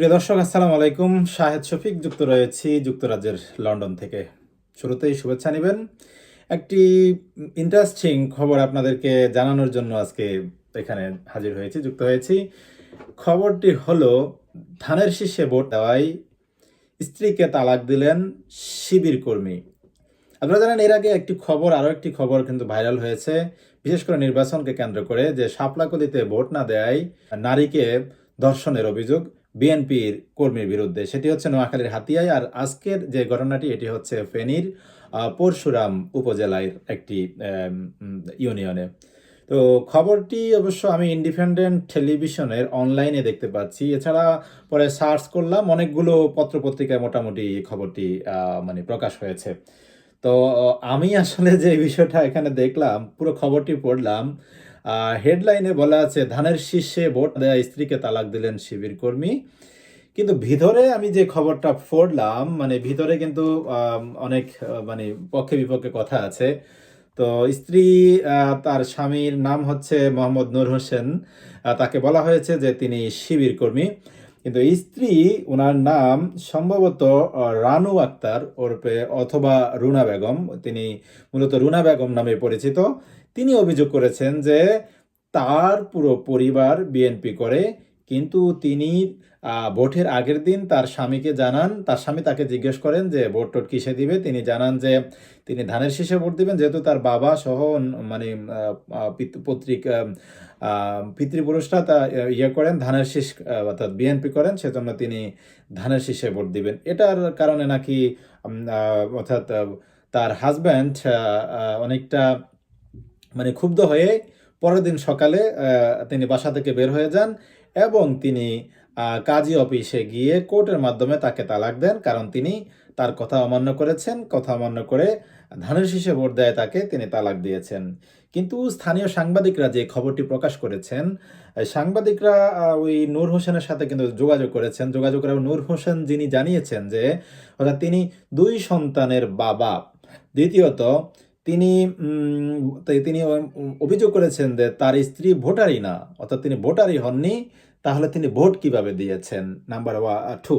প্রিয় দর্শক, আসসালামু আলাইকুম। শাহেদ শফিক, যুক্ত রয়েছি যুক্তরাজ্যের লন্ডন থেকে। শুরুতেই শুভেচ্ছা নেবেন। একটি ইন্টারেস্টিং খবর আপনাদেরকে জানানোর জন্য আজকে এখানে হাজির হয়েছি, যুক্ত হয়েছি। খবরটি হলো, ধানের শীর্ষে ভোট দেওয়ায় স্ত্রীকে তালাক দিলেন শিবির কর্মী। আপনারা জানেন, এর আগে একটি খবর, আরও একটি খবর কিন্তু ভাইরাল হয়েছে। বিশেষ করে নির্বাচনকে কেন্দ্র করে যে শাপলাকলিতে ভোট না দেয় নারীকে ধর্ষণের অভিযোগ। বিএনপির কর্মীর বিরুদ্ধে, সেটি হচ্ছে নোয়াখালীর হাতিয়ায়। আর আজকের যে ঘটনাটি, এটি হচ্ছে ফেনীর পরশুরাম উপজেলার একটি ইউনিয়নে। তো খবরটি অবশ্য আমি ইন্ডিপেন্ডেন্ট টেলিভিশনের অনলাইনে দেখতে পাচ্ছি। এছাড়া পরে সার্চ করলাম, অনেকগুলো পত্রপত্রিকায় মোটামুটি খবরটি মানে প্রকাশ হয়েছে। তো আমি আসলে যে বিষয়টা এখানে দেখলাম, পুরো খবরটি পড়লাম হেডলাইনে বলা আছে, ধানের শীর্ষে ভোট দেয়া স্ত্রীকে তালাক দিলেন শিবির কর্মী। কিন্তু ভিতরে আমি যে খবরটা পড়লাম মানে ভিতরে কিন্তু অনেক মানে পক্ষে বিপক্ষে কথা আছে। তো স্ত্রী তার স্বামীর নাম হচ্ছে মোহাম্মদ নূর হোসেন। তাকে বলা হয়েছে যে তিনি শিবির কর্মী। কিন্তু স্ত্রী ওনার নাম সম্ভবত রানু আক্তার ওরপে অথবা রুনা বেগম। তিনি মূলত রুনা বেগম নামে পরিচিত। তিনি অভিযোগ করেছেন যে, তার পুরো পরিবার বিএনপি করে, কিন্তু তিনি ভোটের আগের দিন তার স্বামীকে জানান তার স্বামী তাকে জিজ্ঞেস করেন যে ভোট টোট কিসে দিবে? তিনি জানান যে তিনি ধানের শীষে ভোট দিবেন যেহেতু তার বাবা সহ মানে আহ, আহ, পিত- পৈতৃক আহ, আহ, পিতৃপুরুষরা তা ইয়ে করেন ধানের শীষ অর্থাৎ বিএনপি করেন সেজন্য তিনি ধানের শীষে ভোট দিবেন। এটার কারণে নাকি অর্থাৎ তার হাজব্যান্ড অনেকটা মানে ক্ষুব্ধ হয়ে পরের দিন সকালে তিনি বাসা থেকে বের হয়ে যান এবং তিনি কাজী অফিসে গিয়ে কোর্টের মাধ্যমে তাকে তালাক দেন, কারণ তিনি তার কথা অমান্য করেছেন, কথা অমান্য করে ধানের শীষে ভোট দেয় তাকে, তিনি তালাক দিয়েছেন। কিন্তু স্থানীয় সাংবাদিকরা যে খবরটি প্রকাশ করেছেন সাংবাদিকরা ওই নূর হোসেনের সাথে কিন্তু যোগাযোগ করেছেন। যোগাযোগ করে নূর হোসেন যিনি জানিয়েছেন যে, অর্থাৎ তিনি দুই সন্তানের বাবা। দ্বিতীয়ত, তিনি তিনি অভিযোগ করেছেন যে তার স্ত্রী ভোটারই না, অর্থাৎ তিনি ভোটারই হননি। তাহলে তিনি ভোট কীভাবে দিয়েছেন? নাম্বার টু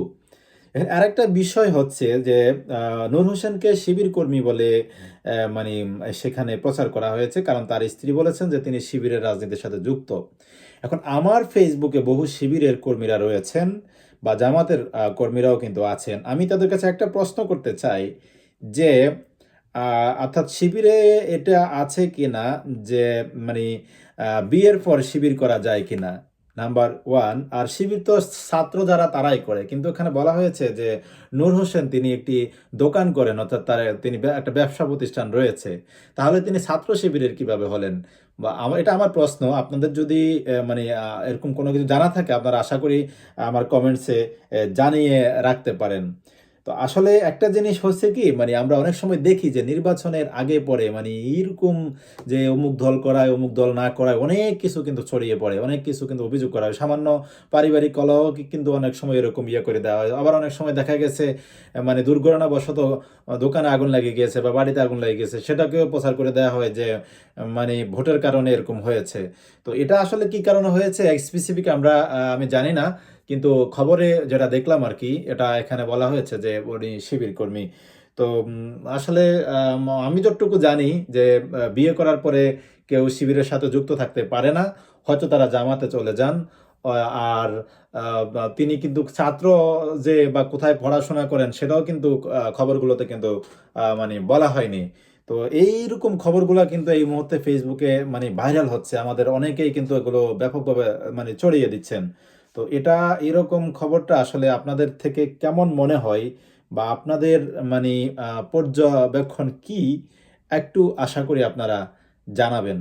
আরেকটা বিষয় হচ্ছে যে নূর হোসেনকে শিবির কর্মী বলে মানে সেখানে প্রচার করা হয়েছে, কারণ তার স্ত্রী বলেছেন যে তিনি শিবিরের রাজনীতির সাথে যুক্ত। এখন আমার ফেসবুকে বহু শিবিরের কর্মীরা রয়েছেন বা জামাতের কর্মীরাও কিন্তু আছেন। আমি তাদের কাছে একটা প্রশ্ন করতে চাই যে অর্থাৎ শিবিরে এটা আছে কিনা? যে মানে বিয়ের পর শিবির করা যায় কিনা? নাম্বার ওয়ান, আর শিবির তো ছাত্র যারা তারাই করে। কিন্তু এখানে বলা হয়েছে যে নূর হোসেন তিনি একটি দোকান করেন, অর্থাৎ তার তিনি একটা ব্যবসা প্রতিষ্ঠান রয়েছে। তাহলে তিনি ছাত্র শিবিরের কীভাবে হলেন? বা আমার এটা আমার প্রশ্ন। আপনাদের যদি মানে এরকম কোনো কিছু জানা থাকে, আপনারা আশা করি আমার কমেন্টসে জানিয়ে রাখতে পারেন। তো আসলে একটা জিনিস হচ্ছে কি মানে আমরা অনেক সময় দেখি যে নির্বাচনের আগে পরে মানে এরকম যে অমুক দল করায়, অমুক দল না করায় অনেক কিছু কিন্তু ছড়িয়ে পড়ে, অনেক কিছু কিন্তু অভিযোগ করা হয়। সামান্য পারিবারিক কলহ কিন্তু অনেক সময় এরকম ইয়ে করে দেওয়া হয়। আবার অনেক সময় দেখা গেছে মানে দুর্ঘটনাবশত দোকানে আগুন লেগে গিয়েছে বা বাড়িতে আগুন লেগে গেছে সেটাকেও প্রচার করে দেওয়া হয় যে মানে ভোটের কারণে এরকম হয়েছে। তো এটা আসলে কি কারণে হয়েছে? স্পেসিফিক আমরা আমি জানি না। কিন্তু খবরে যেটা দেখলাম আর কি এটা এখানে বলা হয়েছে যে উনি শিবির কর্মী। তো আসলে, আমি যতটুকু জানি যে বিয়ে করার পরে কেউ শিবিরের সাথে যুক্ত থাকতে পারে না, হয়তো তারা জামাতে চলে যান আর তিনি কিন্তু ছাত্র যে বা কোথায় পড়াশোনা করেন সেটাও কিন্তু খবরগুলোতে কিন্তু মানে বলা হয়নি। তো এইরকম খবরগুলো কিন্তু এই মুহূর্তে ফেসবুকে মানে ভাইরাল হচ্ছে। আমাদের অনেকেই কিন্তু এগুলো ব্যাপকভাবে মানে ছড়িয়ে দিচ্ছেন। তো এটা এরকম খবরটা আসলে আপনাদের থেকে কেমন মনে হয়? বা আপনাদের মানে পর্যবেক্ষণ কি? একটু আশা করি আপনারা জানাবেন।